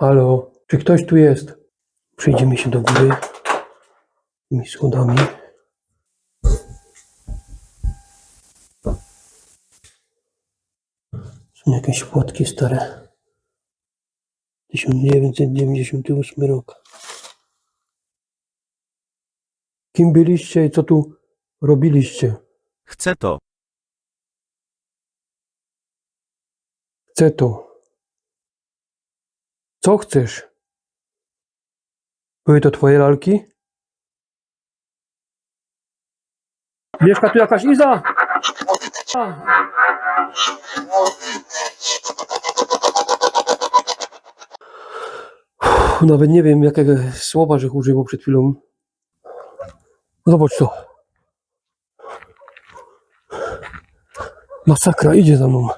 Halo, czy ktoś tu jest? Przejdziemy się do góry tymi schodami. Są jakieś płotki stare. 1998 rok. Kim byliście i co tu robiliście? Chcę to. Chcę to. Co chcesz? Były to twoje lalki? Mieszka tu jakaś Iza? A. Nawet nie wiem, jakiego słowa, że używał przed chwilą. Zobacz to. Masakra, idzie za mną.